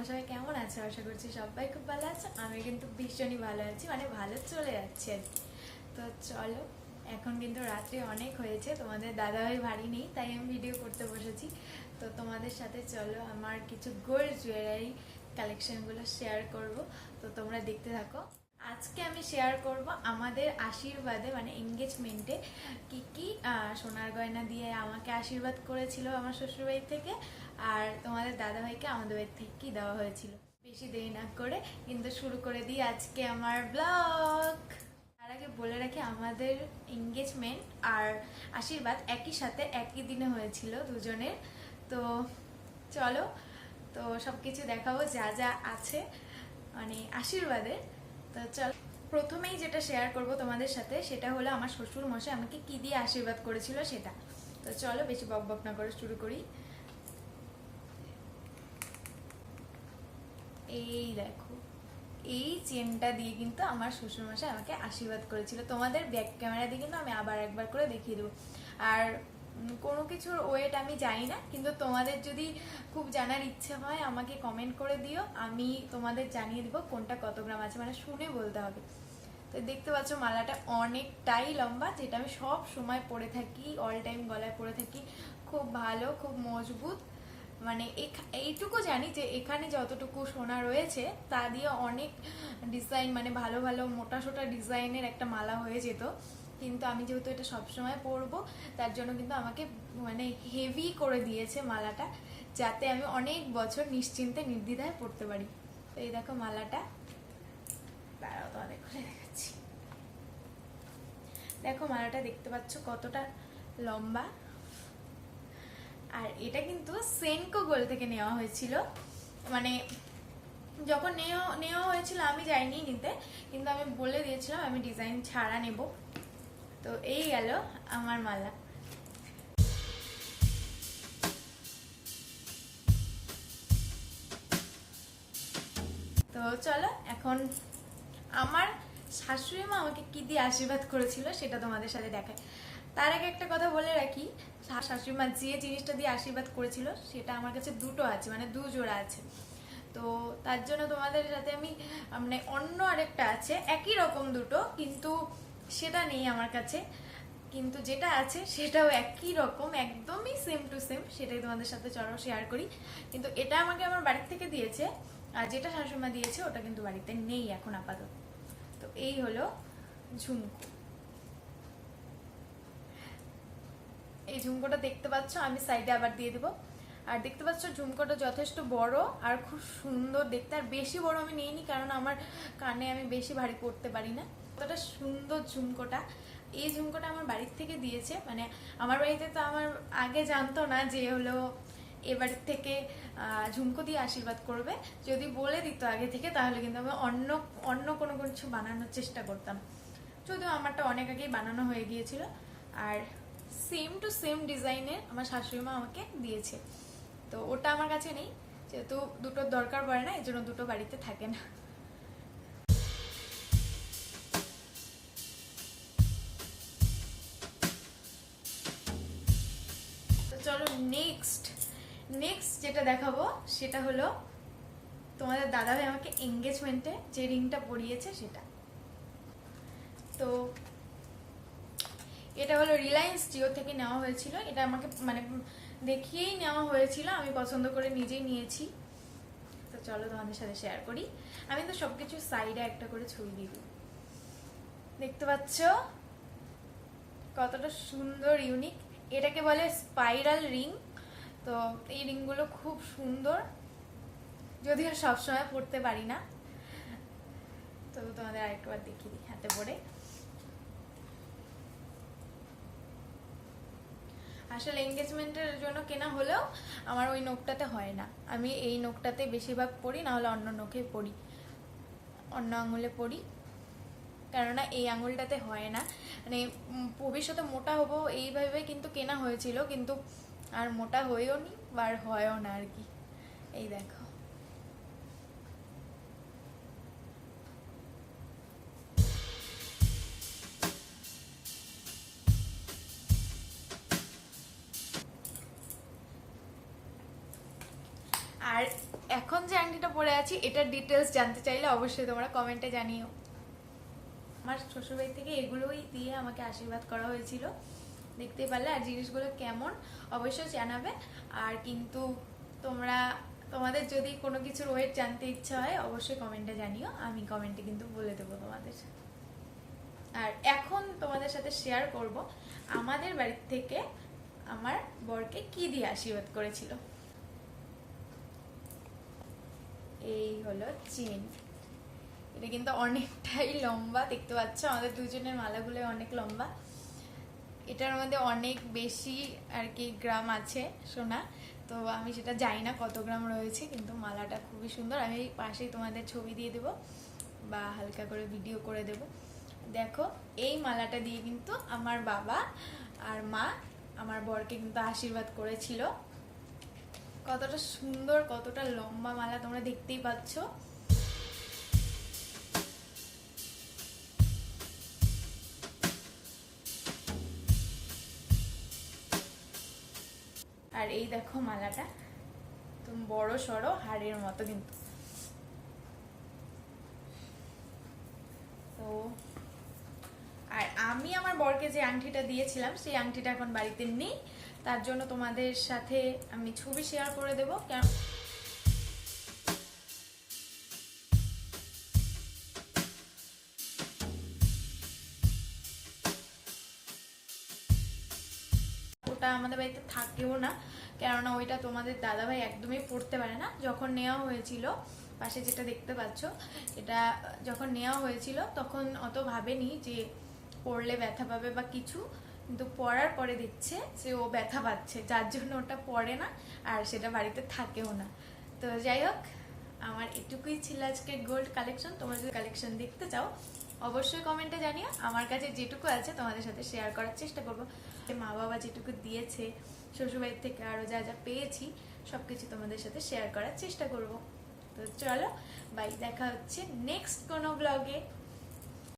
আশা করছি সবাই খুব ভালো আছে। আমি কিন্তু ভীষণই ভালো আছি মানে ভালো চলে যাচ্ছে। তো চলো, এখন কিন্তু রাত্রি অনেক হয়েছে, তোমাদের দাদাভাই ভারী নেই, তাই আমি ভিডিও করতে বসেছি। তো তোমাদের সাথে চলো, আমার কিছু গোল্ড জুয়েলারি কালেকশনগুলো শেয়ার করব। তো তোমরা দেখতে থাকো। আজকে আমি শেয়ার করব আমাদের আশীর্বাদে মানে এঙ্গেজমেন্টে কি কি সোনার গয়না দিয়ে আমাকে আশীর্বাদ করেছিল আমার শ্বশুরবাড়ি থেকে। আর তোমাদের দাদাভাইকে আমাদের বাড়ি থেকেই দেওয়া হয়েছিল। বেশি দেরি না করে কিন্তু শুরু করে দিই আজকে আমার ব্লগ তার আগে বলে রাখি, আমাদের এঙ্গেজমেন্ট আর আশীর্বাদ একই সাথে একই দিনে হয়েছিল দুজনের। তো চলো, তো সব কিছু দেখাবো যা যা আছে মানে আশীর্বাদের। তো চল, প্রথমেই যেটা শেয়ার করব তোমাদের সাথে সেটা হলো আমার শ্বশুর মশাই আমাকে কি দিয়ে আশীর্বাদ করেছিল সেটা। তো চলো বেশি বক বক না করে শুরু করি। এই দেখো, এই চেনটা দিয়ে কিন্তু আমার শ্বশুরমশাই আমাকে আশীর্বাদ করেছিল। তোমাদের ব্যাক ক্যামেরা দিয়ে কিন্তু আমি আবার একবার করে দেখিয়ে দেবো। আর কোনো কিছুর ওয়েট আমি জানি না, কিন্তু তোমাদের যদি খুব জানার ইচ্ছে হয়, আমাকে কমেন্ট করে দিও। আমি তোমাদের জানিয়ে দেবো কোনটা কত গ্রাম আছে মানে শুনে বলতে হবে। তো দেখতে পাচ্ছ, মালাটা অনেকটাই লম্বা, যেটা আমি সব সময় পরে থাকি অল টাইম গলায় পরে থাকি। খুব ভালো, খুব মজবুত। মানে এইটুকু জানি যে এখানে যতটুকু সোনা রয়েছে, তা দিয়ে অনেক ডিজাইন মানে ভালো ভালো মোটা সোটা ডিজাইনের একটা মালা হয়ে যেত। কিন্তু আমি যেহেতু এটা সবসময় পরবো, তার জন্য কিন্তু আমাকে মানে হেভি করে দিয়েছে মালাটা, যাতে আমি অনেক বছর নিশ্চিন্তে নির্দ্বিধায় পড়তে পারি। তো এই দেখো মালাটা। দাঁড়াও তোমাদের খুলে দেখাচ্ছি। দেখো মালাটা দেখতে পাচ্ছ কতটা লম্বা। আর এটা কিন্তু সেনকো গোল থেকে নেওয়া হয়েছিল। মানে যখন নেওয়া নেওয়া হয়েছিল, আমি যাইনি নিতে, কিন্তু আমি বলে দিয়েছিলাম, আমি ডিজাইন ছাড়া নেব। তো এই গেল আমার মালা। তো চলো, এখন আমার শাশুড়ি মা আমাকে কি দিয়ে আশীর্বাদ করেছিল সেটা তোমাদের সাথে দেখায় তার আগে একটা কথা বলে রাখি শাশুড়ি মা যে জিনিসটা দিয়ে আশীর্বাদ করেছিল সেটা আমার কাছে দুটো আছে মানে দু জোড়া আছে। তো তার জন্য তোমাদের সাথে আমি মানে অন্য আরেকটা আছে, একই রকম দুটো, কিন্তু সেটা নেই আমার কাছে। কিন্তু যেটা আছে সেটাও একই রকম, একদমই সেম টু সেম সেটাই তোমাদের সাথে চলো শেয়ার করি। কিন্তু এটা আমাকে আমার বাড়ির থেকে দিয়েছে, আর যেটা শাশুড়িমা দিয়েছে ওটা কিন্তু বাড়িতে নেই এখন আপাতত। এই হলো ঝুমকো। এই ঝুমকোটা দেখতে পাচ্ছ, আমি সাইডে আবার দিয়ে দেবো। আর দেখতে পাচ্ছ, ঝুমকোটা যথেষ্ট বড় আর খুব সুন্দর দেখতে। আর বেশি বড় আমি নিইনি, কারণ আমার কানে আমি বেশি ভারী পড়তে পারি না। কতটা সুন্দর ঝুমকোটা। এই ঝুমকোটা আমার বাড়ির থেকে দিয়েছে মানে আমার বাড়িতে তো আমার আগে জানতো না যে হলো এ বাড়ির থেকে ঝুমকো দিয়ে আশীর্বাদ করবে। যদি বলে দিত আগে থেকে, তাহলে কিন্তু আমি অন্য অন্য কোনো কিছু বানানোর চেষ্টা করতাম। যদিও আমারটা অনেক আগেই বানানো হয়ে গিয়েছিল। আর সেম টু সেম ডিজাইনের আমার শাশুড়ি মা আমাকে দিয়েছে। তো ওটা আমার কাছে নেই। যেহেতু দুটোর দরকার পড়ে না এই জন্য দুটো বাড়িতে থাকে না। চলো নেক্সট নেক্সট যেটা দেখাবো, সেটা হলো তোমাদের দাদাভাই আমাকে এঙ্গেজমেন্টে যে রিংটা পরিয়েছে সেটা। তো এটা হলো রিলায়েন্স জিও থেকে নেওয়া হয়েছিল। এটা আমাকে মানে দেখিয়েই নেওয়া হয়েছিল, আমি পছন্দ করে নিজেই নিয়েছি। তো চলো তোমাদের সাথে শেয়ার করি। আমি তো সবকিছু সাইডে একটা করে ছবি দিয়ে দিই। দেখতে পাচ্ছ? কতটা সুন্দর ইউনিক এটাকে বলে স্পাইরাল রিং তো এই রিংগুলো খুব সুন্দর। যদিও সবসময় পড়তে পারি না। তবু তোমাদের আরেকবার দেখিয়ে দিই হাতে পড়ে। আসলে এঙ্গেজমেন্টের জন্য কেনা হলেও আমার ওই নখটাতে হয় না। আমি এই নখটাতে বেশিরভাগ পড়ি না হলে অন্য নখে পড়ি। অন্য আঙুলে পড়ি। কেননা এই আঙুলটাতে হয় না। মানে ভবিষ্যতে মোটা হব এইভাবে কিন্তু কেনা হয়েছিল, কিন্তু আর মোটা হয়েও নি আর হয়ও না আর কি। এই দেখো। আর এখন যে আংটিটা পরে আছি, এটার ডিটেলস জানতে চাইলে অবশ্যই তোমরা কমেন্টে জানিও। আমার শ্বশুরবাড়ি থেকে এগুলোই দিয়ে আমাকে আশীর্বাদ করা হয়েছিল। দেখতে পারলে আর জিনিসগুলো কেমন, অবশ্যই জানাবে। আর কিন্তু তোমরা, তোমাদের যদি কোনো কিছুর ওয়েট জানতে ইচ্ছা হয়, অবশ্যই কমেন্টে জানিও, আমি কমেন্টে কিন্তু বলে দেবো তোমাদের। আর এখন তোমাদের সাথে শেয়ার করব, আমাদের বাড়ির থেকে আমার বরকে কি দিয়ে আশীর্বাদ করেছিল। এই হলো চেন। এটা কিন্তু অনেকটাই লম্বা, দেখতে পাচ্ছ? আমাদের দুজনের মালাগুলো অনেক লম্বা। এটার মধ্যে অনেক বেশি আর কি গ্রাম আছে, সোনা। তো আমি সেটা জানি না কত গ্রাম রয়েছে, কিন্তু মালাটা খুবই সুন্দর। আমি পাশেই তোমাদের ছবি দিয়ে দেবো বা হালকা করে ভিডিও করে দেব। দেখো, এই মালাটা দিয়ে কিন্তু আমার বাবা আর মা আমার বরকে কিন্তু আশীর্বাদ করেছিল। কতটা সুন্দর, কতটা লম্বা মালা তোমরা দেখতেই পাচ্ছ। আর এই দেখো মালাটা। তুমি বড় সড়ো হাড়ের মতো কিন্তু। তো, আর আমি আমার বরকে যে আংটিটা দিয়েছিলাম, সেই আংটিটা এখন বাড়িতে নেই। তার জন্য তোমাদের সাথে আমি ছবি শেয়ার করে দেবো। কেন ওটা আমাদের বাড়িতে থাকেও না। কেননা ওইটা তোমাদের দাদাভাই একদমই পড়তে পারে না। যখন নেওয়া হয়েছিল, পাশে যেটা দেখতে পাচ্ছ, এটা যখন নেওয়া হয়েছিল, তখন অত ভাবেনি যে পড়লে ব্যথা পাবে বা কিছু। কিন্তু পড়ার পরে দেখছে যে ও ব্যথা পাচ্ছে। যার জন্য ওটা পড়ে না, আর সেটা বাড়িতে থাকেও না। তো যাই হোক, আমার এটুকুই ছিল আজকে গোল্ড কালেকশন তোমরা যদি কালেকশন দেখতে চাও অবশ্যই কমেন্টে জানিও। আমার কাছে যেটুকু আছে, তোমাদের সাথে শেয়ার করার চেষ্টা করব। মা বাবা যেটুকু দিয়েছে শ্বশুরবাড়ির থেকে আরও যা যা পেয়েছি সব কিছু তোমাদের সাথে শেয়ার করার চেষ্টা করব। তো চলো বাই দেখা হচ্ছে নেক্সট কোনো ব্লগে